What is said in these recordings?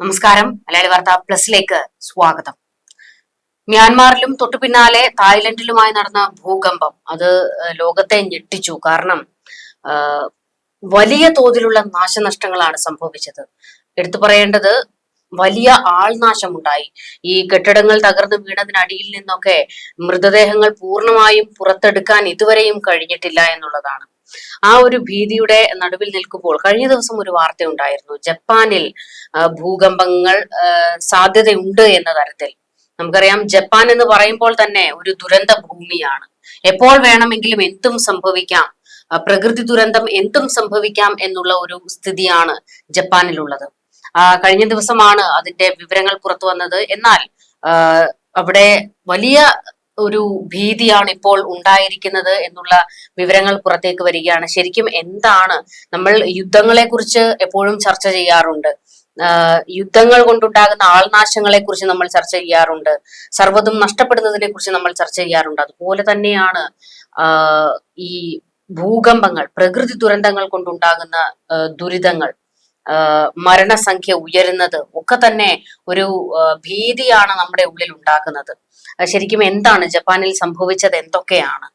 നമസ്കാരം. മലയാളി വാർത്ത പ്ലസിലേക്ക് സ്വാഗതം. മ്യാൻമാറിലും തൊട്ടു പിന്നാലെ തായ്ലൻഡിലുമായി നടന്ന ഭൂകമ്പം അത് ലോകത്തെ ഞെട്ടിച്ചു. കാരണം വലിയ തോതിലുള്ള നാശനഷ്ടങ്ങളാണ് സംഭവിച്ചത്. എടുത്തു പറയേണ്ടത് വലിയ ആൾനാശമുണ്ടായി. ഈ കെട്ടിടങ്ങൾ തകർന്നു വീണതിനടിയിൽ നിന്നൊക്കെ മൃതദേഹങ്ങൾ പൂർണമായും പുറത്തെടുക്കാൻ ഇതുവരെയും കഴിഞ്ഞിട്ടില്ല എന്നുള്ളതാണ്. ആ ഒരു ഭീതിയുടെ നടുവിൽ നിൽക്കുമ്പോൾ കഴിഞ്ഞ ദിവസം ഒരു വാർത്ത ഉണ്ടായിരുന്നു. ജപ്പാനിൽ ഭൂകമ്പങ്ങൾ സാധ്യതയുണ്ട് എന്ന തരത്തിൽ. നമുക്കറിയാം ജപ്പാൻ എന്ന് പറയുമ്പോൾ തന്നെ ഒരു ദുരന്ത ഭൂമിയാണ്. എപ്പോൾ വേണമെങ്കിലും എന്തും സംഭവിക്കാം. പ്രകൃതി ദുരന്തം എന്തും സംഭവിക്കാം എന്നുള്ള ഒരു സ്ഥിതിയാണ് ജപ്പാനിലുള്ളത്. കഴിഞ്ഞ ദിവസമാണ് അതിന്റെ വിവരങ്ങൾ പുറത്തു വന്നത്. എന്നാൽ അവിടെ വലിയ ഒരു ഭീതിയാണ് ഇപ്പോൾ ഉണ്ടായിരിക്കുന്നത് എന്നുള്ള വിവരങ്ങൾ പുറത്തേക്ക് വരികയാണ്. ശരിക്കും എന്താണ് നമ്മൾ യുദ്ധങ്ങളെ കുറിച്ച് എപ്പോഴും ചർച്ച ചെയ്യാറുണ്ട്? യുദ്ധങ്ങൾ കൊണ്ടുണ്ടാകുന്ന ആൾനാശങ്ങളെ കുറിച്ച് നമ്മൾ ചർച്ച ചെയ്യാറുണ്ട്. സർവതും നഷ്ടപ്പെടുന്നതിനെ കുറിച്ച് നമ്മൾ ചർച്ച ചെയ്യാറുണ്ട്. അതുപോലെ തന്നെയാണ് ഈ ഭൂകമ്പങ്ങൾ പ്രകൃതി ദുരന്തങ്ങൾ കൊണ്ടുണ്ടാകുന്ന ദുരിതങ്ങൾ. മരണസംഖ്യ ഉയരുന്നത് ഒക്കെ തന്നെ ഒരു ഭീതിയാണ് നമ്മുടെ ഉള്ളിൽ ഉണ്ടാക്കുന്നത്. ശരിക്കും എന്താണ്? ജപ്പാനിൽ സംഭവിച്ചത് എന്തൊക്കെയാണ്?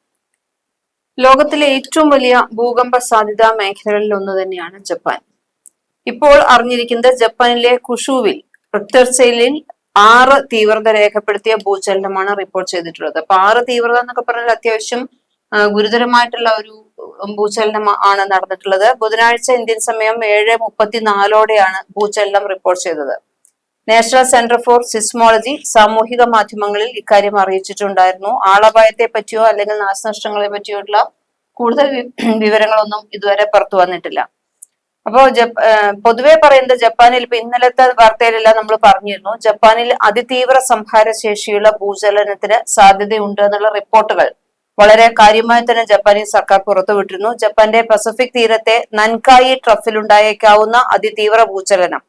ലോകത്തിലെ ഏറ്റവും വലിയ ഭൂകമ്പ സാധ്യതാ മേഖലകളിൽ ഒന്ന് തന്നെയാണ് ജപ്പാൻ. ഇപ്പോൾ അറിഞ്ഞിരിക്കുന്നത് ജപ്പാനിലെ കുഷുവിൽ റിക്ടർസെയിലിൽ ആറ് തീവ്രത രേഖപ്പെടുത്തിയ ഭൂചലനമാണ് റിപ്പോർട്ട് ചെയ്തിട്ടുള്ളത്. അപ്പൊ ആറ് തീവ്രത എന്നൊക്കെ പറഞ്ഞാൽ അത്യാവശ്യം ഗുരുതരമായിട്ടുള്ള ഒരു ഭൂചലനം ആണ് നടന്നിട്ടുള്ളത്. ബുധനാഴ്ച ഇന്ത്യൻ സമയം ഏഴ് മുപ്പത്തിനാലോടെയാണ് ഭൂചലനം റിപ്പോർട്ട് ചെയ്തത്. നാഷണൽ സെന്റർ ഫോർ സിസ്മോളജി സാമൂഹിക മാധ്യമങ്ങളിൽ ഇക്കാര്യം അറിയിച്ചിട്ടുണ്ടായിരുന്നു. ആളപായത്തെ പറ്റിയോ അല്ലെങ്കിൽ നാശനഷ്ടങ്ങളെ പറ്റിയോ ഉള്ള കൂടുതൽ വിവരങ്ങളൊന്നും ഇതുവരെ പുറത്തു വന്നിട്ടില്ല. അപ്പോ പൊതുവെ പറയുന്നത് ജപ്പാനിൽ ഇപ്പൊ ഇന്നലത്തെ വാർത്തയിലെല്ലാം നമ്മൾ പറഞ്ഞിരുന്നു. ജപ്പാനിൽ അതിതീവ്ര സംഹാര ശേഷിയുള്ള ഭൂചലനത്തിന് സാധ്യതയുണ്ട് എന്നുള്ള റിപ്പോർട്ടുകൾ വളരെ കാര്യമായി തന്നെ ജപ്പാനീസ് സർക്കാർ പുറത്തുവിട്ടിരുന്നു. ജപ്പാന്റെ പസഫിക് തീരത്തെ നൻകായി ട്രഫിൽ ഉണ്ടായേക്കാവുന്ന അതിതീവ്ര ഭൂചലനം.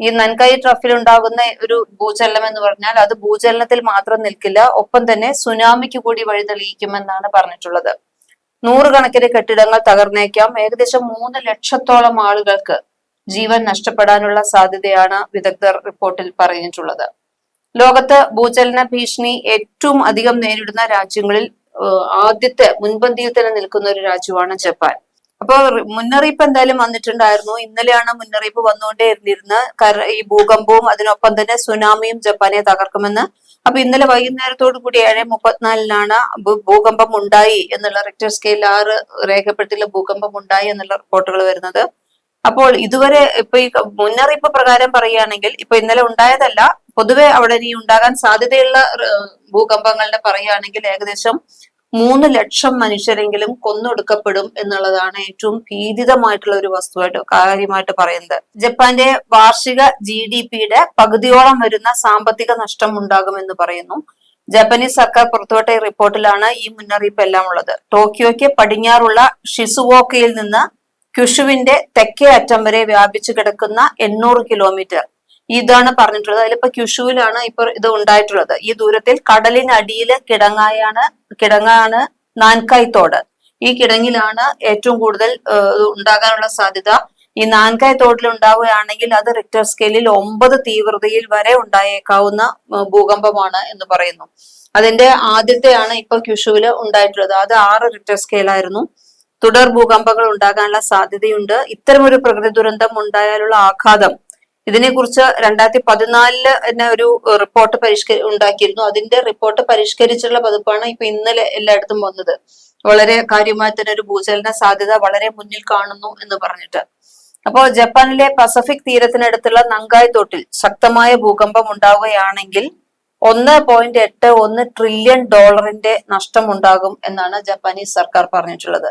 ഈ നൻകായി ട്രഫിൽ ഉണ്ടാകുന്ന ഒരു ഭൂചലനം എന്ന് പറഞ്ഞാൽ അത് ഭൂചലനത്തിൽ മാത്രം നിൽക്കില്ല ഒപ്പം തന്നെ സുനാമിക്ക് കൂടി വഴിതെളിയിക്കുമെന്നാണ് പറഞ്ഞിട്ടുള്ളത്. നൂറുകണക്കിന് കെട്ടിടങ്ങൾ തകർന്നേക്കാം. ഏകദേശം മൂന്ന് ലക്ഷത്തോളം ആളുകൾക്ക് ജീവൻ നഷ്ടപ്പെടാനുള്ള സാധ്യതയാണ് വിദഗ്ധർ റിപ്പോർട്ടിൽ പറഞ്ഞിട്ടുള്ളത്. ലോകത്ത് ഭൂചലന ഭീഷണി ഏറ്റവും അധികം നേരിടുന്ന രാജ്യങ്ങളിൽ ആദ്യത്തെ മുൻപന്തിയിൽ തന്നെ നിൽക്കുന്ന ഒരു രാജ്യമാണ് ജപ്പാൻ. അപ്പൊ മുന്നറിയിപ്പ് എന്തായാലും വന്നിട്ടുണ്ടായിരുന്നു. ഇന്നലെയാണ് മുന്നറിയിപ്പ് വന്നുകൊണ്ടേ ഇരുന്നിരുന്നത് ഈ ഭൂകമ്പവും അതിനൊപ്പം തന്നെ സുനാമിയും ജപ്പാനെ തകർക്കുമെന്ന്. അപ്പൊ ഇന്നലെ വൈകുന്നേരത്തോടു കൂടി ഏഴ് മുപ്പത്തിനാലിനാണ് ഭൂകമ്പം ഉണ്ടായി എന്നുള്ള റിക്ടർ സ്കെയിൽ ആറ് രേഖപ്പെടുത്തിയുള്ള ഭൂകമ്പം ഉണ്ടായി എന്നുള്ള റിപ്പോർട്ടുകൾ വരുന്നത്. അപ്പോൾ ഇതുവരെ ഇപ്പൊ ഈ മുന്നറിയിപ്പ് പ്രകാരം പറയുകയാണെങ്കിൽ ഇപ്പൊ ഇന്നലെ ഉണ്ടായതല്ല. പൊതുവെ അവിടെ ഇനി ഉണ്ടാകാൻ സാധ്യതയുള്ള ഭൂകമ്പങ്ങളുടെ പറയുകയാണെങ്കിൽ ഏകദേശം മൂന്ന് ലക്ഷം മനുഷ്യരെങ്കിലും കൊന്നൊടുക്കപ്പെടും എന്നുള്ളതാണ് ഏറ്റവും ഭീതിതമായിട്ടുള്ള ഒരു വസ്തുവായിട്ട് കാര്യമായിട്ട് പറയുന്നത്. ജപ്പാന്റെ വാർഷിക ജി ഡി പിയുടെ പകുതിയോളം വരുന്ന സാമ്പത്തിക നഷ്ടം ഉണ്ടാകുമെന്ന് പറയുന്നു. ജാപ്പനീസ് സർക്കാർ പുറത്തുവിട്ട റിപ്പോർട്ടിലാണ് ഈ മുന്നറിയിപ്പ് എല്ലാം ഉള്ളത്. ടോക്കിയോയ്ക്ക് പടിഞ്ഞാറുള്ള ഷിസുവോക്കയിൽ നിന്ന് ക്യുഷുവിന്റെ തെക്കേ അറ്റം വരെ വ്യാപിച്ചു കിടക്കുന്ന എണ്ണൂറ് കിലോമീറ്റർ. ഇതാണ് പറഞ്ഞിട്ടുള്ളത്. അതിലിപ്പോ ക്യുഷുവിലാണ് ഇപ്പൊ ഇത് ഉണ്ടായിട്ടുള്ളത്. ഈ ദൂരത്തിൽ കടലിനടിയിൽ കിടങ്ങായാണ് കിടങ്ങാണ് നാൻകായ് തോട് ഈ കിടങ്ങിലാണ് ഏറ്റവും കൂടുതൽ ഉണ്ടാകാനുള്ള സാധ്യത. ഈ നാൻകായ് തോട്ടിൽ ഉണ്ടാവുകയാണെങ്കിൽ അത് റിക്ടർ സ്കെയിലിൽ ഒമ്പത് തീവ്രതയിൽ വരെ ഉണ്ടായേക്കാവുന്ന ഭൂകമ്പമാണ് എന്ന് പറയുന്നു. അതിന്റെ ആദ്യത്തെയാണ് ഇപ്പൊ ക്യുഷുവിൽ ഉണ്ടായിട്ടുള്ളത്. അത് ആറ് റിക്ടർ സ്കെയിലായിരുന്നു തുടർ ഭൂകമ്പങ്ങൾ ഉണ്ടാകാനുള്ള സാധ്യതയുണ്ട്. ഇത്തരമൊരു പ്രകൃതി ദുരന്തം ഉണ്ടായാലുള്ള ആഘാതം ഇതിനെക്കുറിച്ച് രണ്ടായിരത്തി പതിനാലിൽ തന്നെ ഒരു റിപ്പോർട്ട് പരിഷ്കരി ഉണ്ടാക്കിയിരുന്നു. അതിന്റെ റിപ്പോർട്ട് പരിഷ്കരിച്ചുള്ള പതിപ്പാണ് ഇപ്പൊ ഇന്നലെ എല്ലായിടത്തും വന്നത്. വളരെ കാര്യമായി തന്നെ ഒരു ഭൂചലന സാധ്യത വളരെ മുന്നിൽ കാണുന്നു എന്ന് പറഞ്ഞിട്ട്. അപ്പോ ജപ്പാനിലെ പസഫിക് തീരത്തിനടുത്തുള്ള നങ്കായ് തോട്ടിൽ ശക്തമായ ഭൂകമ്പം ഉണ്ടാവുകയാണെങ്കിൽ ഒന്ന് പോയിന്റ് എട്ട് ഒന്ന് ട്രില്യൺ ഡോളറിന്റെ നഷ്ടം ഉണ്ടാകും എന്നാണ് ജപ്പാനീസ് സർക്കാർ പറഞ്ഞിട്ടുള്ളത്.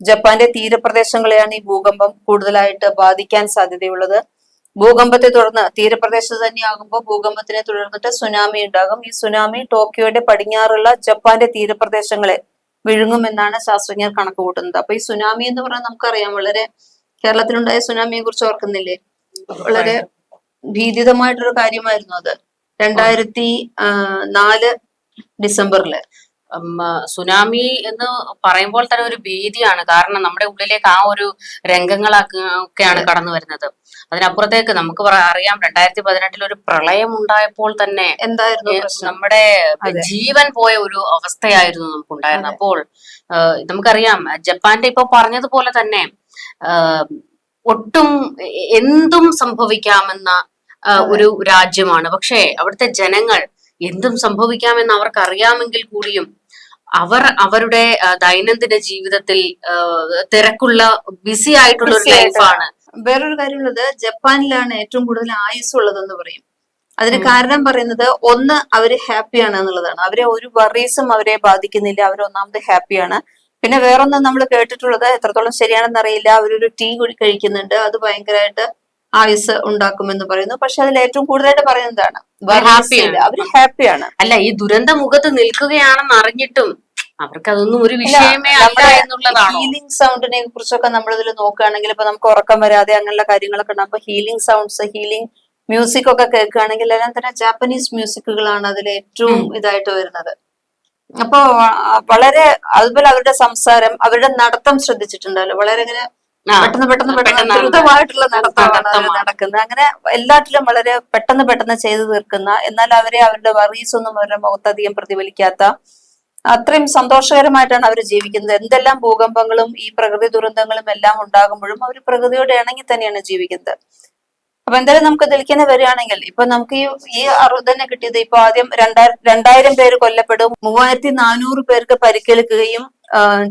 ജപ്പാന്റെ തീരപ്രദേശങ്ങളെയാണ് ഈ ഭൂകമ്പം കൂടുതലായിട്ട് ബാധിക്കാൻ സാധ്യതയുള്ളത്. ഭൂകമ്പത്തെ തുടർന്ന് തീരപ്രദേശത്ത് തന്നെയാകുമ്പോൾ ഭൂകമ്പത്തിനെ തുടർന്നിട്ട് സുനാമി ഉണ്ടാകും. ഈ സുനാമി ടോക്കിയോയുടെ പടിഞ്ഞാറുള്ള ജപ്പാന്റെ തീരപ്രദേശങ്ങളെ വിഴുങ്ങുമെന്നാണ് ശാസ്ത്രജ്ഞർ കണക്ക് കൂട്ടുന്നത് അപ്പൊ ഈ സുനാമി എന്ന് പറഞ്ഞാൽ നമുക്കറിയാം വളരെ കേരളത്തിലുണ്ടായ സുനാമിയെ കുറിച്ച് ഓർക്കുന്നില്ലേ? വളരെ ഭീതിതമായിട്ടൊരു കാര്യമായിരുന്നു അത്. രണ്ടായിരത്തി നാല് ഡിസംബറിൽ. സുനാമി എന്ന് പറയുമ്പോൾ തന്നെ ഒരു ഭീതിയാണ്. കാരണം നമ്മുടെ ഉള്ളിലേക്ക് ആ ഒരു രംഗങ്ങളൊക്കെയാണ് കടന്നു വരുന്നത് അതിനപ്പുറത്തേക്ക് നമുക്ക് അറിയാം രണ്ടായിരത്തി പതിനെട്ടിൽ ഒരു പ്രളയം ഉണ്ടായപ്പോൾ തന്നെ എന്തായിരുന്നു നമ്മുടെ ജീവൻ പോയ ഒരു അവസ്ഥയായിരുന്നു നമുക്ക് ഉണ്ടായിരുന്നത് അപ്പോൾ നമുക്കറിയാം ജപ്പാന്റെ ഇപ്പൊ പറഞ്ഞതുപോലെ തന്നെ ഒട്ടും എന്തും സംഭവിക്കാമെന്ന ഒരു രാജ്യമാണ്. പക്ഷേ അവിടുത്തെ ജനങ്ങൾ എന്തും സംഭവിക്കാമെന്ന് അവർക്കറിയാമെങ്കിൽ കൂടിയും അവർ അവരുടെ ദൈനംദിന ജീവിതത്തിൽ തിരക്കുള്ള ബിസി ആയിട്ടുള്ള ഒരു. ലൈഫാണ് വേറൊരു കാര്യമുള്ളത് ജപ്പാനിലാണ് ഏറ്റവും കൂടുതൽ ആയുസ് ഉള്ളതെന്ന് പറയും. അതിന് കാരണം പറയുന്നത് ഒന്ന് അവർ ഹാപ്പിയാണ് എന്നുള്ളതാണ്. അവരെ ഒരു വറീസും അവരെ ബാധിക്കുന്നില്ല. അവർ ഒന്നാമത് ഹാപ്പിയാണ്. പിന്നെ വേറൊന്ന് നമ്മൾ കേട്ടിട്ടുള്ളത് എത്രത്തോളം ശരിയാണെന്ന് അറിയില്ല അവരൊരു ടീ കൂടി കഴിക്കുന്നുണ്ട്. അത് ഭയങ്കരമായിട്ട് ആയുസ് ഉണ്ടാക്കുമെന്ന് പറയുന്നു. പക്ഷെ അതിൽ ഏറ്റവും കൂടുതലായിട്ട് പറയുന്നതാണ്. അവർ ഹാപ്പിയാണ്. അല്ല ഈ ദുരന്ത മുഖത്ത് നിൽക്കുകയാണെന്ന് അറിഞ്ഞിട്ടും അവർക്ക് അതൊന്നും ഒരു വിഷയമേ അല്ല എന്നുള്ളതാണ്? ഹീലിംഗ് സൗണ്ടിനെ കുറിച്ചൊക്കെ നമ്മൾ ഇതിൽ നോക്കുകയാണെങ്കിൽ ഇപ്പൊ നമുക്ക് ഉറക്കം വരാതെ അങ്ങനെയുള്ള കാര്യങ്ങളൊക്കെ ഉണ്ട്. അപ്പൊ ഹീലിംഗ് സൗണ്ട്സ് ഹീലിംഗ് മ്യൂസിക് ഒക്കെ കേൾക്കുകയാണെങ്കിൽ എല്ലാം തന്നെ ജാപ്പനീസ് മ്യൂസിക്കുകളാണ് അതിൽ ഏറ്റവും ഇതായിട്ട് വരുന്നത്. അപ്പൊ വളരെ അതുപോലെ അവരുടെ സംസാരം അവരുടെ നടത്തം ശ്രദ്ധിച്ചിട്ടുണ്ടല്ലോ. വളരെ ഇങ്ങനെ പെട്ടെന്ന് പെട്ടെന്ന് പെട്ടെന്ന് ദ്രുതമായിട്ടുള്ള നടത്തമാണ് നടക്കുന്നത്. അങ്ങനെ എല്ലാത്തിലും വളരെ പെട്ടെന്ന് പെട്ടെന്ന് ചെയ്തു തീർക്കുന്ന എന്നാൽ അവരെ അവരുടെ വറീസ് ഒന്നും അവരുടെ മുഖത്തധികം പ്രതിഫലിക്കാത്ത അത്രയും സന്തോഷകരമായിട്ടാണ് അവർ ജീവിക്കുന്നത്. എന്തെല്ലാം ഭൂകമ്പങ്ങളും ഈ പ്രകൃതി ദുരന്തങ്ങളും എല്ലാം ഉണ്ടാകുമ്പോഴും അവർ പ്രകൃതിയോട് ഇണങ്ങി തന്നെയാണ് ജീവിക്കുന്നത്. അപ്പൊ എന്തായാലും നമുക്ക് ഇതിലേക്ക് വരികയാണെങ്കിൽ ഇപ്പൊ നമുക്ക് ഈ ഈ അറിവ് തന്നെ കിട്ടിയത് ഇപ്പൊ ആദ്യം രണ്ടായിരം രണ്ടായിരം പേര് കൊല്ലപ്പെടും മൂവായിരത്തി നാനൂറ് പേർക്ക് പരിക്കേൽക്കുകയും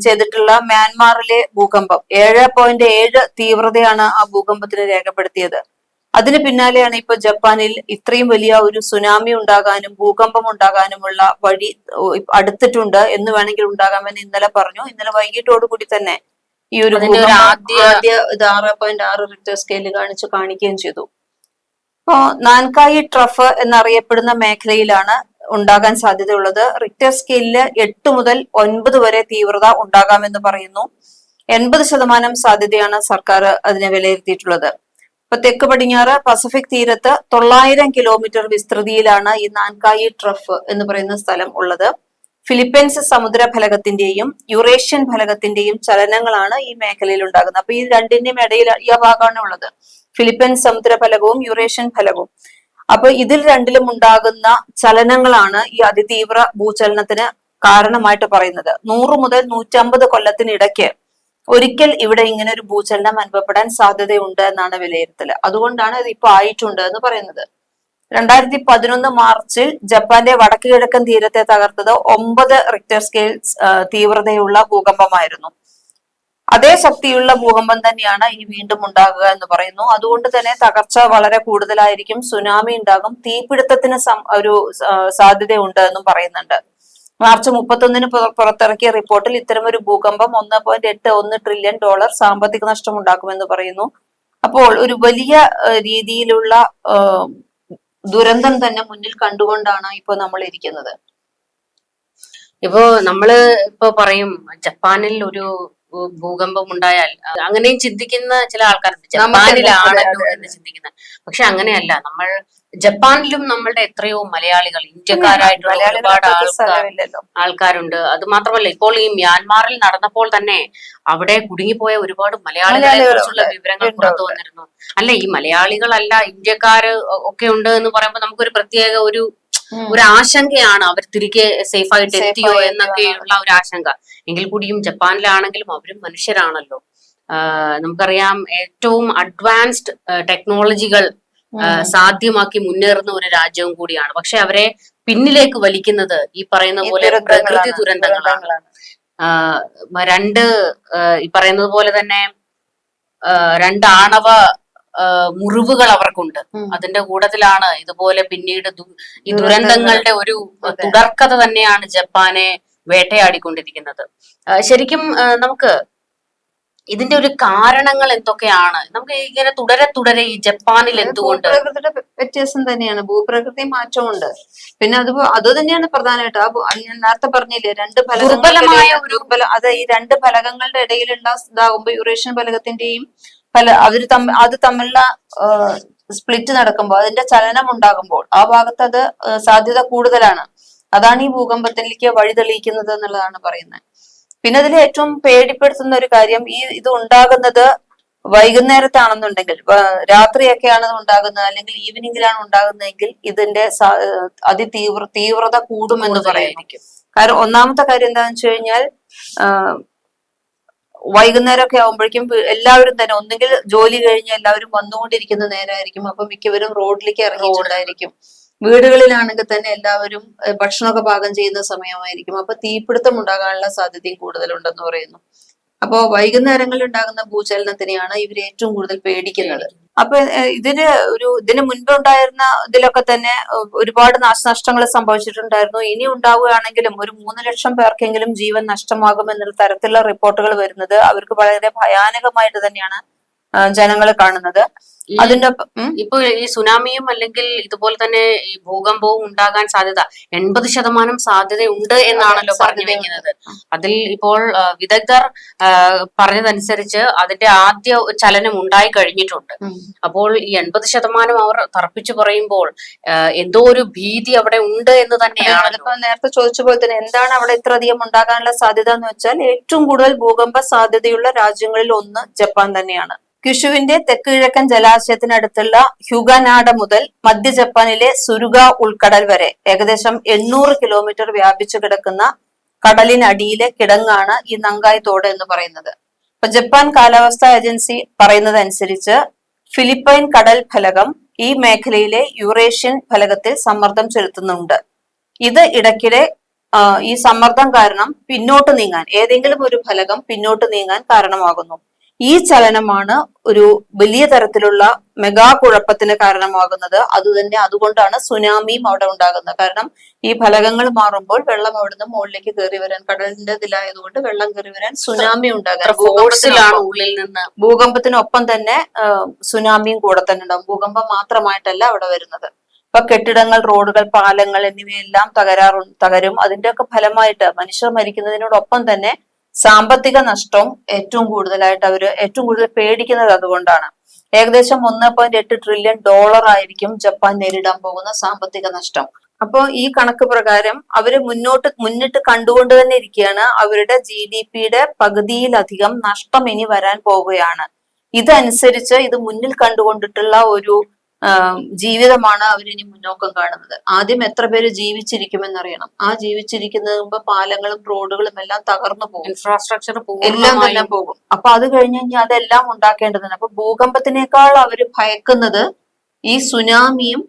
ചെയ്തിട്ടുള്ള മ്യാൻമാറിലെ ഭൂകമ്പം. ഏഴ് പോയിന്റ് ഏഴ് തീവ്രതയാണ് ആ ഭൂകമ്പത്തിന് രേഖപ്പെടുത്തിയത്. അതിന് പിന്നാലെയാണ് ഇപ്പൊ ജപ്പാനിൽ ഇത്രയും വലിയ ഒരു സുനാമി ഉണ്ടാകാനും ഭൂകമ്പം ഉണ്ടാകാനുമുള്ള വഴി അടുത്തിട്ടുണ്ട് എന്ന് വേണമെങ്കിൽ ഉണ്ടാകാമെന്ന് ഇന്നലെ പറഞ്ഞു. ഇന്നലെ വൈകിട്ടോടുകൂടി തന്നെ ഈ ഒരു ആദ്യ ഇത് ആറ് പോയിന്റ് ആറ് റിക്ടർ സ്കെയിൽ കാണിച്ച് കാണിക്കുകയും ചെയ്തു. അപ്പോ നാൻകായി ട്രഫ് എന്നറിയപ്പെടുന്ന മേഖലയിലാണ് ഉണ്ടാകാൻ സാധ്യതയുള്ളത്. റിക്ടർ സ്കെയിലിൽ എട്ട് മുതൽ ഒൻപത് വരെ തീവ്രത ഉണ്ടാകാമെന്ന് പറയുന്നു. എൺപത് ശതമാനം സാധ്യതയാണ് സർക്കാർ അതിനെ വിലയിരുത്തിയിട്ടുള്ളത്. ഇപ്പൊ തെക്ക് പടിഞ്ഞാറ് പസഫിക് തീരത്ത് തൊള്ളായിരം കിലോമീറ്റർ വിസ്തൃതിയിലാണ് ഈ നാൻകായി ട്രഫ് എന്ന് പറയുന്ന സ്ഥലം ഉള്ളത്. ഫിലിപ്പൈൻസ് സമുദ്ര ഫലകത്തിന്റെയും യുറേഷ്യൻ ഫലകത്തിന്റെയും ചലനങ്ങളാണ് ഈ മേഖലയിൽ ഉണ്ടാകുന്നത്. അപ്പൊ ഈ രണ്ടിന്റെയും ഇടയിൽ ഈ ഭാഗമാണ് ഉള്ളത്. ഫിലിപ്പൈൻസ് സമുദ്ര ഫലകവും യുറേഷ്യൻ ഫലകവും. അപ്പൊ ഇതിൽ രണ്ടിലും ഉണ്ടാകുന്ന ചലനങ്ങളാണ് ഈ അതിതീവ്ര ഭൂചലനത്തിന് കാരണമായിട്ട് പറയുന്നത്. നൂറ് മുതൽ നൂറ്റമ്പത് കൊല്ലത്തിനിടയ്ക്ക് ഒരിക്കൽ ഇവിടെ ഇങ്ങനെ ഒരു ഭൂചലനം അനുഭവപ്പെടാൻ സാധ്യതയുണ്ട് എന്നാണ് വിലയിരുത്തൽ അതുകൊണ്ടാണ് ഇത് ഇപ്പൊ ആയിട്ടുണ്ട് എന്ന് പറയുന്നത്. രണ്ടായിരത്തി പതിനൊന്ന് മാർച്ചിൽ ജപ്പാന്റെ വടക്ക് കിഴക്കൻ തീരത്തെ തകർത്തത് ഒമ്പത് റിക്ടർ സ്കെയിൽ തീവ്രതയുള്ള ഭൂകമ്പമായിരുന്നു. അതേ ശക്തിയുള്ള ഭൂകമ്പം തന്നെയാണ് ഇനി വീണ്ടും ഉണ്ടാകുക എന്ന് പറയുന്നു. അതുകൊണ്ട് തന്നെ തകർച്ച വളരെ കൂടുതലായിരിക്കും സുനാമി ഉണ്ടാകും തീപിടുത്തത്തിന് ഒരു സാധ്യതയുണ്ട് എന്നും പറയുന്നുണ്ട്. മാർച്ച് മുപ്പത്തൊന്നിന് പുറ- പുറത്തിറക്കിയ റിപ്പോർട്ടിൽ ഇത്തരമൊരു ഭൂകമ്പം ഒന്ന് പോയിന്റ് എട്ട് ഒന്ന് ട്രില്യൺ ഡോളർ സാമ്പത്തിക നഷ്ടം ഉണ്ടാക്കുമെന്ന് പറയുന്നു. അപ്പോൾ ഒരു വലിയ രീതിയിലുള്ള ദുരന്തം തന്നെ മുന്നിൽ കണ്ടുകൊണ്ടാണ് ഇപ്പൊ നമ്മൾ ഇരിക്കുന്നത്. ഇപ്പോ നമ്മൾ ഇപ്പൊ പറയും ജപ്പാനിൽ ഒരു ഭൂകമ്പം ഉണ്ടായാൽ അങ്ങനെയും ചിന്തിക്കുന്ന ചില ആൾക്കാരുണ്ട്. ജപ്പാനിലാണല്ലോ എന്ന് ചിന്തിക്കുന്നത്. പക്ഷെ അങ്ങനെയല്ല. നമ്മൾ ജപ്പാനിലും നമ്മളുടെ എത്രയോ മലയാളികൾ ഇന്ത്യക്കാരായിട്ടുള്ള ഒരുപാട് ആൾക്കാർ ആൾക്കാരുണ്ട്. അത് മാത്രമല്ല ഇപ്പോൾ ഈ മ്യാൻമാറിൽ നടന്നപ്പോൾ തന്നെ അവിടെ കുടുങ്ങിപ്പോയ ഒരുപാട് മലയാളികളെ കുറിച്ചുള്ള വിവരങ്ങൾ പുറത്തു വന്നിരുന്നു. അല്ല ഈ മലയാളികളല്ല ഇന്ത്യക്കാര് ഒക്കെ ഉണ്ട് എന്ന് പറയുമ്പോൾ നമുക്കൊരു പ്രത്യേക ഒരു ഒരു ആശങ്കയാണ് അവർ തിരികെ സേഫ് ആയിട്ട് എത്തിയോ എന്നൊക്കെയുള്ള ഒരു ആശങ്ക എങ്കിൽ കൂടിയും ജപ്പാനിലാണെങ്കിലും അവരും മനുഷ്യരാണല്ലോ. നമുക്കറിയാം ഏറ്റവും അഡ്വാൻസ്ഡ് ടെക്നോളജികൾ സാധ്യമാക്കി മുന്നേറുന്ന ഒരു രാജ്യവും കൂടിയാണ്. പക്ഷെ അവരെ പിന്നിലേക്ക് വലിക്കുന്നത് ഈ പറയുന്ന പോലെ പ്രകൃതി ദുരന്തങ്ങളാണ്. രണ്ട് ഈ പറയുന്നത് പോലെ തന്നെ രണ്ട് ആണവ മുറിവുകൾ അവർക്കുണ്ട്. അതിന്റെ കൂടത്തിലാണ് ഇതുപോലെ പിന്നീട് ഈ ദുരന്തങ്ങളുടെ ഒരു തുടർക്കഥ തന്നെയാണ് ജപ്പാനെ വേട്ടയാടിക്കൊണ്ടിരിക്കുന്നത്. ശരിക്കും നമുക്ക് ഇതിന്റെ ഒരു കാരണങ്ങൾ എന്തൊക്കെയാണ്? നമുക്ക് ഇങ്ങനെ തുടരെ തുടരെ ഈ ജപ്പാനിൽ എന്തുകൊണ്ട്? വ്യത്യാസം തന്നെയാണ്. ഭൂപ്രകൃതി മാറ്റമുണ്ട്. പിന്നെ അത് അത് തന്നെയാണ് പ്രധാനമായിട്ട്. ആ ഞാൻ നേരത്തെ പറഞ്ഞില്ലേ രണ്ട് ഫലകമായ ഒരു- അതെ ഈ രണ്ട് ഫലകങ്ങളുടെ ഇടയിലുള്ള ഇതാകുമ്പോ യുറേഷ്യൻ ഫലകത്തിന്റെയും ഫല അവർ തമ്മിൽ അത് തമ്മിലുള്ള സ്പ്ലിറ്റ് നടക്കുമ്പോൾ അതിന്റെ ചലനം ഉണ്ടാകുമ്പോൾ ആ ഭാഗത്ത് അത് സാധ്യത കൂടുതലാണ്. അതാണ് ഈ ഭൂകമ്പത്തിലേക്ക് വഴി തെളിയിക്കുന്നത് എന്നുള്ളതാണ് പറയുന്നത്. പിന്നെ അതിൽ ഏറ്റവും പേടിപ്പെടുത്തുന്ന ഒരു കാര്യം ഈ ഇത് ഉണ്ടാകുന്നത് വൈകുന്നേരത്താണെന്നുണ്ടെങ്കിൽ രാത്രിയൊക്കെയാണ് ഇത് ഉണ്ടാകുന്നത് അല്ലെങ്കിൽ ഈവനിങ്ങിലാണ് ഉണ്ടാകുന്നതെങ്കിൽ ഇതിന്റെ അതിതീവ്ര തീവ്രത കൂടുമെന്ന് പറയുന്നു. കാരണം ഒന്നാമത്തെ കാര്യം എന്താണെന്ന് വെച്ച് കഴിഞ്ഞാൽ വൈകുന്നേരമൊക്കെ ആകുമ്പോഴേക്കും എല്ലാവരും തന്നെ ഒന്നുകിൽ ജോലി കഴിഞ്ഞ് എല്ലാവരും വന്നുകൊണ്ടിരിക്കുന്ന നേരമായിരിക്കും അപ്പൊ മിക്കവരും റോഡിലേക്ക് ഇറങ്ങിയിട്ടുണ്ടായിരിക്കും വീടുകളിലാണെങ്കിൽ തന്നെ എല്ലാവരും ഭക്ഷണമൊക്കെ പാകം ചെയ്യുന്ന സമയമായിരിക്കും. അപ്പൊ തീപിടുത്തം ഉണ്ടാകാനുള്ള സാധ്യതയും കൂടുതലുണ്ടെന്ന് പറയുന്നു. അപ്പോ വൈകുന്നേരങ്ങളിൽ ഉണ്ടാകുന്ന ഭൂചലനത്തിനെയാണ് ഇവർ ഏറ്റവും കൂടുതൽ പേടിക്കുന്നത്. അപ്പൊ ഇതിന് ഒരു ഇതിന് മുൻപ് ഉണ്ടായിരുന്ന ഇതിലൊക്കെ തന്നെ ഒരുപാട് നാശനഷ്ടങ്ങൾ സംഭവിച്ചിട്ടുണ്ടായിരുന്നു. ഇനി ഉണ്ടാവുകയാണെങ്കിലും ഒരു മൂന്ന് ലക്ഷം പേർക്കെങ്കിലും ജീവൻ നഷ്ടമാകും എന്നുള്ള തരത്തിലുള്ള റിപ്പോർട്ടുകൾ വരുന്നത് അവർക്ക് വളരെ ഭയാനകമായിട്ട് തന്നെയാണ് ജനങ്ങൾ കാണുന്നത്. അതിന്റെ ഇപ്പൊ ഈ സുനാമിയും അല്ലെങ്കിൽ ഇതുപോലെ തന്നെ ഈ ഭൂകമ്പവും ഉണ്ടാകാൻ സാധ്യത എൺപത് ശതമാനം സാധ്യതയുണ്ട് എന്നാണല്ലോ പറഞ്ഞു. വെക്കുന്നത്. അതിൽ ഇപ്പോൾ വിദഗ്ധർ പറഞ്ഞതനുസരിച്ച് അതിന്റെ ആദ്യ ചലനം ഉണ്ടായി കഴിഞ്ഞിട്ടുണ്ട്. അപ്പോൾ ഈ എൺപത് ശതമാനം അവർ തറപ്പിച്ചു പറയുമ്പോൾ എന്തോ ഒരു ഭീതി അവിടെ ഉണ്ട് എന്ന് തന്നെയാണ് അതിപ്പോ നേരത്തെ ചോദിച്ച പോലെ തന്നെ എന്താണ് അവിടെ ഇത്ര അധികം ഉണ്ടാകാനുള്ള സാധ്യത എന്ന് വെച്ചാൽ ഏറ്റവും കൂടുതൽ ഭൂകമ്പ സാധ്യതയുള്ള രാജ്യങ്ങളിൽ ഒന്ന് ജപ്പാൻ തന്നെയാണ്. ക്യുഷുവിന്റെ തെക്ക് കിഴക്കൻ ജലാശയത്തിനടുത്തുള്ള ഹ്യുഗനാഡ മുതൽ മധ്യ ജപ്പാനിലെ സുരുഗ ഉൾക്കടൽ വരെ ഏകദേശം എണ്ണൂറ് കിലോമീറ്റർ വ്യാപിച്ചു കിടക്കുന്ന കടലിനടിയിലെ കിടങ്ങാണ് ഈ നങ്കായ് തോട് എന്ന് പറയുന്നത്. അപ്പൊ ജപ്പാൻ കാലാവസ്ഥാ ഏജൻസി പറയുന്നതനുസരിച്ച് ഫിലിപ്പൈൻ കടൽ ഫലകം ഈ മേഖലയിലെ യൂറേഷ്യൻ ഫലകത്തിൽ സമ്മർദ്ദം ചെലുത്തുന്നുണ്ട്. ഇത് ഇടയ്ക്കിടെ ഈ സമ്മർദ്ദം കാരണം പിന്നോട്ട് നീങ്ങാൻ ഏതെങ്കിലും ഒരു ഫലകം പിന്നോട്ട് നീങ്ങാൻ കാരണമാകുന്നു. ഈ ചലനമാണ് ഒരു വലിയ തരത്തിലുള്ള മെഗാ കുഴപ്പത്തിന് കാരണമാകുന്നത്. അതുതന്നെ അതുകൊണ്ടാണ് സുനാമിയും അവിടെ ഉണ്ടാകുന്നത്. കാരണം ഈ ഫലകങ്ങൾ മാറുമ്പോൾ വെള്ളം അവിടുന്ന് മുകളിലേക്ക് കയറി വരാൻ കടലിന്റെ ഇതിലായതുകൊണ്ട് വെള്ളം കയറി വരാൻ സുനാമി ഉണ്ടാകാൻ ഫോഴ്സിലാണ് ഉള്ളിൽ നിന്ന്. ഭൂകമ്പത്തിനൊപ്പം തന്നെ സുനാമിയും കൂടെ തന്നെ ഉണ്ടാകും ഭൂകമ്പം മാത്രമായിട്ടല്ല അവിടെ വരുന്നത്. ഇപ്പൊ കെട്ടിടങ്ങൾ റോഡുകൾ പാലങ്ങൾ എന്നിവയെല്ലാം തകരാറു തകരും. അതിന്റെയൊക്കെ ഫലമായിട്ട് മനുഷ്യർ മരിക്കുന്നതിനോടൊപ്പം തന്നെ സാമ്പത്തിക നഷ്ടവും ഏറ്റവും കൂടുതലായിട്ട് അവർ ഏറ്റവും കൂടുതൽ പേടിക്കുന്നത് അതുകൊണ്ടാണ്. ഏകദേശം ഒന്ന് പോയിന്റ് എട്ട് ട്രില്യൺ ഡോളർ ആയിരിക്കും ജപ്പാൻ നേരിടാൻ പോകുന്ന സാമ്പത്തിക നഷ്ടം. അപ്പോ ഈ കണക്ക് പ്രകാരം അവർ മുന്നോട്ട് മുന്നിട്ട് കണ്ടുകൊണ്ട് തന്നെ ഇരിക്കുകയാണ്. അവരുടെ ജി ഡി പിയുടെ പകുതിയിലധികം നഷ്ടം ഇനി വരാൻ പോവുകയാണ്. ഇതനുസരിച്ച് ഇത് മുന്നിൽ കണ്ടുകൊണ്ടിട്ടുള്ള ഒരു ജീവിതമാണ് അവരിനി മുന്നോക്കം കാണുന്നത്. ആദ്യം എത്ര പേര് ജീവിച്ചിരിക്കുമെന്നറിയണം. ആ ജീവിച്ചിരിക്കുന്നത് മുമ്പ് പാലങ്ങളും റോഡുകളും എല്ലാം തകർന്നു പോകും. ഇൻഫ്രാസ്ട്രക്ചർ പോകും എല്ലാം തന്നെ പോകും. അപ്പൊ അത് കഴിഞ്ഞ് കഴിഞ്ഞാൽ അതെല്ലാം ഉണ്ടാക്കേണ്ടതാണ് അപ്പൊ ഭൂകമ്പത്തിനേക്കാൾ അവർ ഭയക്കുന്നത് ഈ സുനാമിയും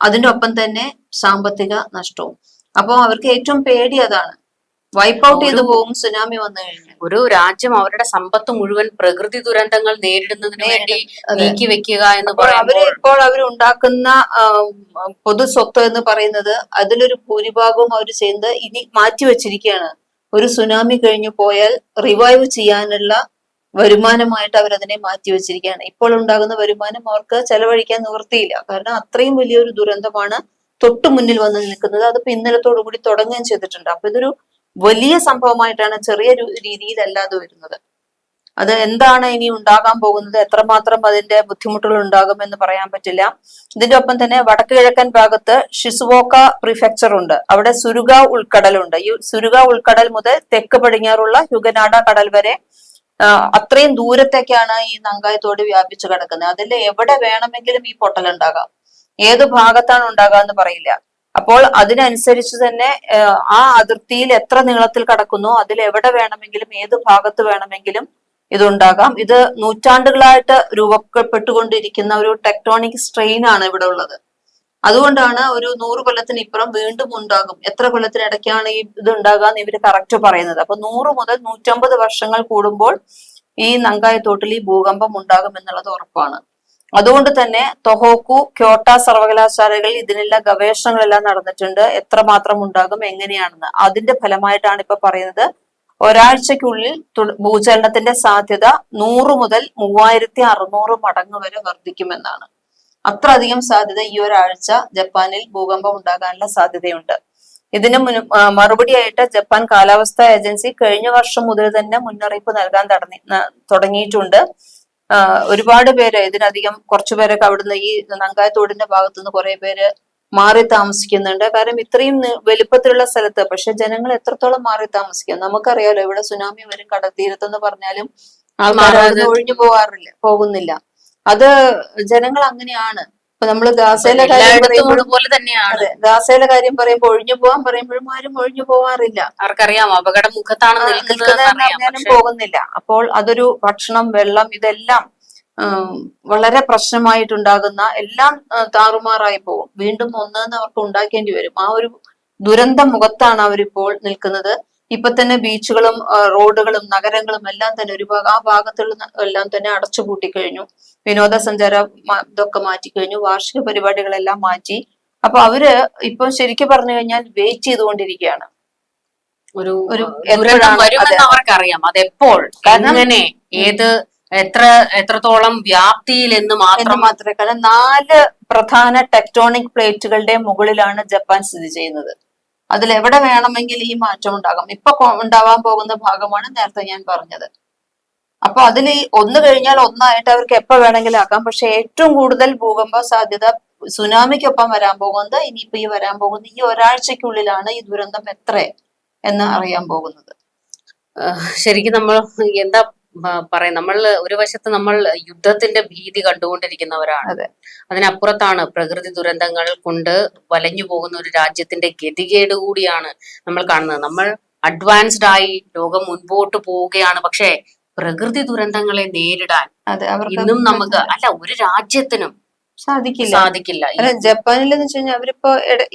അതിനൊപ്പം ഒപ്പം തന്നെ സാമ്പത്തിക നഷ്ടവും. അപ്പോൾ അവർക്ക് ഏറ്റവും പേടി അതാണ്. വൈപ്പ് ഔട്ട് ചെയ്തു പോകും സുനാമി വന്നു കഴിഞ്ഞാൽ ഒരു രാജ്യം അവരുടെ സമ്പത്ത് മുഴുവൻ പ്രകൃതി ദുരന്തങ്ങൾ നേരിടുന്നതിന് വേണ്ടി നീക്കി വെക്കുക എന്ന് അവർ പറയുമ്പോൾ ഇപ്പോൾ അവർ ഉണ്ടാക്കുന്ന പൊതു സ്വത്ത് എന്ന് പറയുന്നത് അതിലൊരു ഭൂരിഭാഗവും അവർ ചെയ്ത് ഇനി മാറ്റി വെച്ചിരിക്കുകയാണ്. ഒരു സുനാമി കഴിഞ്ഞു പോയാൽ റിവൈവ് ചെയ്യാനുള്ള വരുമാനമായിട്ട് അവരതിനെ മാറ്റി വെച്ചിരിക്കുകയാണ്. ഇപ്പോൾ ഉണ്ടാകുന്ന വരുമാനം അവർക്ക് ചെലവഴിക്കാൻ നിവൃത്തിയില്ല. കാരണം അത്രയും വലിയൊരു ദുരന്തമാണ് തൊട്ടു മുന്നിൽ വന്ന് നിൽക്കുന്നത്. അതിപ്പോ ഇന്നലത്തോടു കൂടി തുടങ്ങുകയും ചെയ്തിട്ടുണ്ട്. അപ്പൊ ഇതൊരു വലിയ സംഭവമായിട്ടാണ് ചെറിയ രീതിയിലല്ല രീതിയിലല്ലാതെ വരുന്നത്. അത് എന്താണ് ഇനി ഉണ്ടാകാൻ പോകുന്നത്? എത്രമാത്രം അതിന്റെ ബുദ്ധിമുട്ടുകൾ ഉണ്ടാകുമെന്ന് പറയാൻ പറ്റില്ല. ഇതിന്റെ ഒപ്പം തന്നെ വടക്ക് കിഴക്കൻ ഭാഗത്ത് ഷിസുവോക്ക പ്രിഫെക്ചർ ഉണ്ട്. അവിടെ സുരുഗ ഉൾക്കടലുണ്ട് ഈ സുരുഗ ഉൾക്കടൽ മുതൽ തെക്ക് പടിഞ്ഞാറുള്ള യുഗനാഡ കടൽ വരെ അത്രയും ദൂരത്തേക്കാണ് ഈ നങ്കായത്തോട് വ്യാപിച്ചു കിടക്കുന്നത്. അതിൽ എവിടെ വേണമെങ്കിലും ഈ പൊട്ടൽ ഉണ്ടാകാം ഏത് ഭാഗത്താണ് ഉണ്ടാകാന്ന് പറയില്ല. അപ്പോൾ അതിനനുസരിച്ച് തന്നെ ആ, അതിർത്തിയിൽ എത്ര നീളത്തിൽ കടക്കുന്നു അതിൽ എവിടെ വേണമെങ്കിലും ഏത് ഭാഗത്ത് വേണമെങ്കിലും ഇതുണ്ടാകാം. ഇത് നൂറ്റാണ്ടുകളായിട്ട് രൂപപ്പെട്ടുകൊണ്ടിരിക്കുന്ന ഒരു ടെക്ടോണിക് സ്ട്രെയിൻ ആണ് ഇവിടെ ഉള്ളത്. അതുകൊണ്ടാണ് ഒരു നൂറ് കൊല്ലത്തിന് ഇപ്പുറം വീണ്ടും ഉണ്ടാകും. എത്ര കൊല്ലത്തിനിടയ്ക്കാണ് ഈ ഇത് ഉണ്ടാകാന്ന് ഇവർ കറക്റ്റ് പറയുന്നത്. അപ്പൊ നൂറ് മുതൽ നൂറ്റമ്പത് വർഷങ്ങൾ കൂടുമ്പോൾ ഈ നങ്കായത്തോട്ടിൽ ഈ ഭൂകമ്പം ഉണ്ടാകും എന്നുള്ളത് ഉറപ്പാണ്. അതുകൊണ്ട് തന്നെ തൊഹോക്കു ക്യോട്ട സർവകലാശാലകളിൽ ഇതിനുള്ള ഗവേഷണങ്ങളെല്ലാം നടന്നിട്ടുണ്ട്. എത്രമാത്രം ഉണ്ടാകും എങ്ങനെയാണെന്ന്. അതിന്റെ ഫലമായിട്ടാണ് ഇപ്പൊ പറയുന്നത്. ഒരാഴ്ചക്കുള്ളിൽ ഭൂചലനത്തിന്റെ സാധ്യത നൂറ് മുതൽ മൂവായിരത്തി അറുന്നൂറ് മടങ്ങ് വരെ വർദ്ധിക്കുമെന്നാണ്. അത്ര അധികം സാധ്യത ഈ ഒരാഴ്ച ജപ്പാനിൽ ഭൂകമ്പം ഉണ്ടാകാനുള്ള സാധ്യതയുണ്ട്. ഇതിന് മുൻ- മറുപടിയായിട്ട് ജപ്പാൻ കാലാവസ്ഥാ ഏജൻസി കഴിഞ്ഞ വർഷം മുതൽ തന്നെ മുന്നറിയിപ്പ് നൽകാൻ തുടങ്ങിയിട്ടുണ്ട്. ഒരുപാട് പേര് ഇതിനധികം കുറച്ചു പേരൊക്കെ അവിടുന്ന് ഈ നങ്കായത്തോടിന്റെ ഭാഗത്തു നിന്ന് കുറെ പേര് മാറി താമസിക്കുന്നുണ്ട്. കാരണം ഇത്രയും വലിപ്പത്തിലുള്ള സ്ഥലത്ത് പക്ഷെ ജനങ്ങൾ എത്രത്തോളം മാറി താമസിക്കും? നമുക്കറിയാലോ ഇവിടെ സുനാമി വരും കടൽ എന്ന് പറഞ്ഞാലും ആൾക്കാർ ഒഴിഞ്ഞു പോകാറില്ല പോകുന്നില്ല. അത് ജനങ്ങൾ അങ്ങനെയാണ്. ഇപ്പൊ നമ്മൾ ഗാസയിലെ കാര്യം ഗാസയിലെ കാര്യം പറയുമ്പോൾ ഒഴിഞ്ഞു പോകാൻ പറയുമ്പോഴും ആരും ഒഴിഞ്ഞു പോവാറില്ല. ആർക്കറിയാം അപകട മുഖത്താണ് നിൽക്കുന്നത് പോകുന്നില്ല. അപ്പോൾ അതൊരു ഭക്ഷണം വെള്ളം ഇതെല്ലാം വളരെ പ്രശ്നമായിട്ടുണ്ടാകുന്ന എല്ലാം താറുമാറായി പോകും വീണ്ടും ഒന്നെന്ന് അവർക്ക് ഉണ്ടാക്കേണ്ടി വരും. ആ ഒരു ദുരന്ത മുഖത്താണ് അവരിപ്പോൾ നിൽക്കുന്നത്. ഇപ്പൊ തന്നെ ബീച്ചുകളും റോഡുകളും നഗരങ്ങളും എല്ലാം തന്നെ ഒരു ഭാഗം ആ ഭാഗത്തുള്ള എല്ലാം തന്നെ അടച്ചുപൂട്ടി കഴിഞ്ഞു. വിനോദസഞ്ചാര ഇതൊക്കെ മാറ്റി കഴിഞ്ഞു. വാർഷിക പരിപാടികളെല്ലാം മാറ്റി. അപ്പൊ അവർ ഇപ്പൊ ശരിക്കും പറഞ്ഞു കഴിഞ്ഞാൽ വെയിറ്റ് ചെയ്തുകൊണ്ടിരിക്കുകയാണ്. ഒരു ഒരു. അവർക്കറിയാം. അതെപ്പോൾ? എങ്ങനെ? ഏത് എത്ര എത്രത്തോളം വ്യാപ്തിയിൽ എന്ന് മാത്രം മാത്രമേ കാരണം നാല് പ്രധാന ടെക്ടോണിക് പ്ലേറ്റുകളുടെ മുകളിലാണ് ജപ്പാൻ സ്ഥിതി ചെയ്യുന്നത്. അതിൽ എവിടെ വേണമെങ്കിൽ ഈ മാറ്റം ഉണ്ടാകാം. ഇപ്പൊ ഉണ്ടാവാൻ പോകുന്ന ഭാഗമാണ് നേരത്തെ ഞാൻ പറഞ്ഞത്. അപ്പൊ അതിൽ ഒന്ന് കഴിഞ്ഞാൽ ഒന്നായിട്ട് അവർക്ക് എപ്പോ വേണമെങ്കിലും ആക്കാം. പക്ഷെ ഏറ്റവും കൂടുതൽ ഭൂകമ്പ സാധ്യത സുനാമിക്കൊപ്പം വരാൻ പോകുന്നത് ഇനിയിപ്പോ ഈ വരാൻ പോകുന്ന ഈ ഒരാഴ്ചക്കുള്ളിലാണ് ഈ ദുരന്തം എത്ര എന്ന് അറിയാൻ പോകുന്നത്. ശരിക്കും നമ്മൾ എന്താ പറയാം. നമ്മൾ ഒരു വശത്ത് നമ്മൾ യുദ്ധത്തിന്റെ ഭീതി കണ്ടുകൊണ്ടിരിക്കുന്നവരാണ്. അതെ. അതിനപ്പുറത്താണ് പ്രകൃതി ദുരന്തങ്ങൾ കൊണ്ട് വലഞ്ഞു പോകുന്ന ഒരു രാജ്യത്തിന്റെ ഗതികേട് കൂടിയാണ് നമ്മൾ കാണുന്നത്. നമ്മൾ അഡ്വാൻസ്ഡ് ആയി ലോകം മുൻപോട്ട് പോവുകയാണ്. പക്ഷേ പ്രകൃതി ദുരന്തങ്ങളെ നേരിടാൻ ഇന്നും നമുക്ക് അല്ല ഒരു രാജ്യത്തിനും സാധിക്കില്ല. സാധിക്കില്ല. എന്ന് വെച്ച് കഴിഞ്ഞാൽ അവരിപ്പോ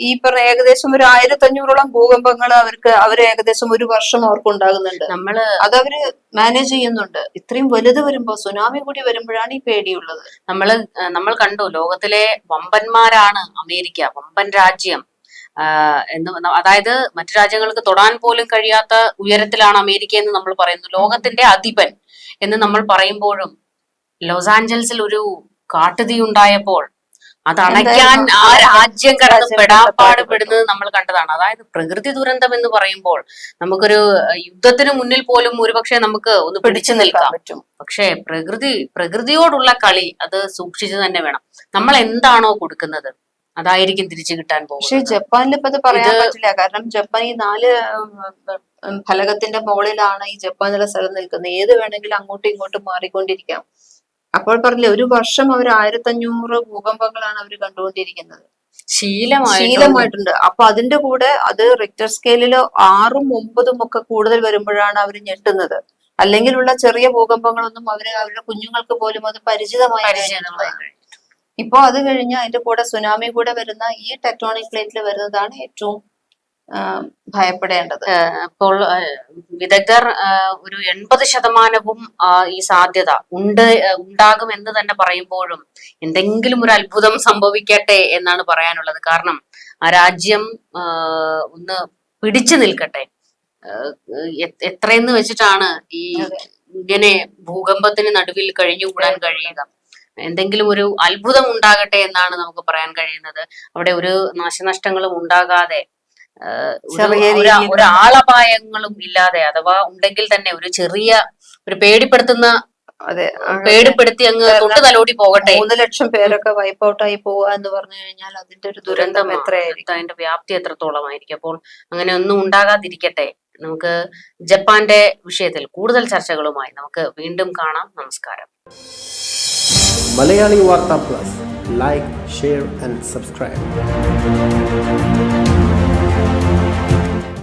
ഈ പറഞ്ഞ ഏകദേശം ഒരു ആയിരത്തി അഞ്ഞൂറോളം ഭൂകമ്പങ്ങൾ അവർക്ക് അവർ ഏകദേശം ഒരു വർഷം അവർക്ക് ഉണ്ടാകുന്നുണ്ട് നമ്മൾ അതവര് മാനേജ് ചെയ്യുന്നുണ്ട്. ഇത്രയും വലുത് വരുമ്പോ സുനാമി കൂടി വരുമ്പോഴാണ് ഈ പേടിയുള്ളത്. നമ്മൾ നമ്മൾ കണ്ടു ലോകത്തിലെ വമ്പന്മാരാണ് അമേരിക്ക വമ്പൻ രാജ്യം. എന്ന് അതായത് മറ്റു രാജ്യങ്ങൾക്ക് തൊടാൻ പോലും കഴിയാത്ത ഉയരത്തിലാണ് അമേരിക്ക എന്ന് നമ്മൾ പറയുന്നു. ലോകത്തിന്റെ അധിപൻ എന്ന് നമ്മൾ പറയുമ്പോഴും ലോസ് ആഞ്ചൽസിൽ ഒരു കാട്ടുതീ ഉണ്ടായപ്പോൾ അത് അണയ്ക്കാൻ ആ രാജ്യം കടന്ന് പെടാപ്പാട് പെടുന്നത് നമ്മൾ കണ്ടതാണ്. അതായത് പ്രകൃതി ദുരന്തം എന്ന് പറയുമ്പോൾ നമുക്കൊരു യുദ്ധത്തിന് മുന്നിൽ പോലും ഒരുപക്ഷെ നമുക്ക് ഒന്ന് പിടിച്ചു നിൽക്കാൻ പറ്റും. പക്ഷേ പ്രകൃതി പ്രകൃതിയോടുള്ള കളി അത് സൂക്ഷിച്ചു തന്നെ വേണം. നമ്മൾ എന്താണോ കൊടുക്കുന്നത് അതായിരിക്കും തിരിച്ചു കിട്ടാൻ പോകും പക്ഷെ ജപ്പാനിൽ ഇപ്പൊ പറയാൻ പറ്റില്ല. കാരണം ജപ്പാൻ ഈ നാല് ഫലകത്തിന്റെ മുകളിലാണ് ഈ ജപ്പാനിലെ സ്ഥലം നിൽക്കുന്നത്. ഏത് വേണമെങ്കിലും അങ്ങോട്ടും ഇങ്ങോട്ടും മാറിക്കൊണ്ടിരിക്കാം. അപ്പോൾ പറഞ്ഞില്ലേ ഒരു വർഷം അവർ ആയിരത്തി അഞ്ഞൂറ് ഭൂകമ്പങ്ങളാണ് അവർ കണ്ടുകൊണ്ടിരിക്കുന്നത്. ശീലമായിട്ട് ശീലമായിട്ടുണ്ട്. അപ്പൊ അതിന്റെ കൂടെ അത് റിക്ടർ സ്കെയിലിൽ ആറും ഒമ്പതും ഒക്കെ കൂടുതൽ വരുമ്പോഴാണ് അവർ ഞെട്ടുന്നത്. അല്ലെങ്കിലുള്ള ചെറിയ ഭൂകമ്പങ്ങളൊന്നും അവർ അവരുടെ കുഞ്ഞുങ്ങൾക്ക് പോലും അത് പരിചിതമായ ഇപ്പൊ അത് കഴിഞ്ഞ് അതിന്റെ കൂടെ സുനാമി കൂടെ വരുന്ന ഈ ടെക്ടോണിക് പ്ലേറ്റിൽ വരുന്നതാണ് ഏറ്റവും ഭയപ്പെടേണ്ടത്. അപ്പോൾ വിദഗ്ധർ ഒരു എൺപത് ശതമാനവും ഈ സാധ്യത ഉണ്ട് ഉണ്ടാകും എന്ന് തന്നെ പറയുമ്പോഴും എന്തെങ്കിലും ഒരു അത്ഭുതം സംഭവിക്കട്ടെ എന്നാണ് പറയാനുള്ളത്. കാരണം ആ രാജ്യം ഒന്ന് പിടിച്ചു നിൽക്കട്ടെ. എത്രയെന്ന് വെച്ചിട്ടാണ് ഈ ഇങ്ങനെ ഭൂകമ്പത്തിന് നടുവിൽ കഴിഞ്ഞുകൂടാൻ കഴിയുക? എന്തെങ്കിലും ഒരു അത്ഭുതം ഉണ്ടാകട്ടെ എന്നാണ് നമുക്ക് പറയാൻ കഴിയുന്നത്. അവിടെ ഒരു നാശനഷ്ടങ്ങളും ഉണ്ടാകാതെ ചെറിയ ഒരു- ആളപായങ്ങളും ഇല്ലാതെ അഥവാ ഉണ്ടെങ്കിൽ തന്നെ ഒരു ചെറിയ ഒരു പേടിപ്പെടുത്തുന്ന അതെ പേടിപ്പെടുത്തി അങ്ങ് തൊട്ട് തലോടി പോകട്ടെ. മൂന്ന് ലക്ഷം പേരൊക്കെ വൈപ്പ് ഔട്ടായി ആയി പോവുക എന്ന് പറഞ്ഞു കഴിഞ്ഞാൽ അതിന്റെ ഒരു ദുരന്തം എത്രയായിരിക്കും? അതിന്റെ വ്യാപ്തി എത്രത്തോളമായിരിക്കും? അപ്പോൾ അങ്ങനെ ഒന്നും ഉണ്ടാകാതിരിക്കട്ടെ. നമുക്ക് ജപ്പാന്റെ വിഷയത്തിൽ കൂടുതൽ ചർച്ചകളുമായി നമുക്ക് വീണ്ടും കാണാം. നമസ്കാരം. Malayali Vartha Plus. Like share and subscribe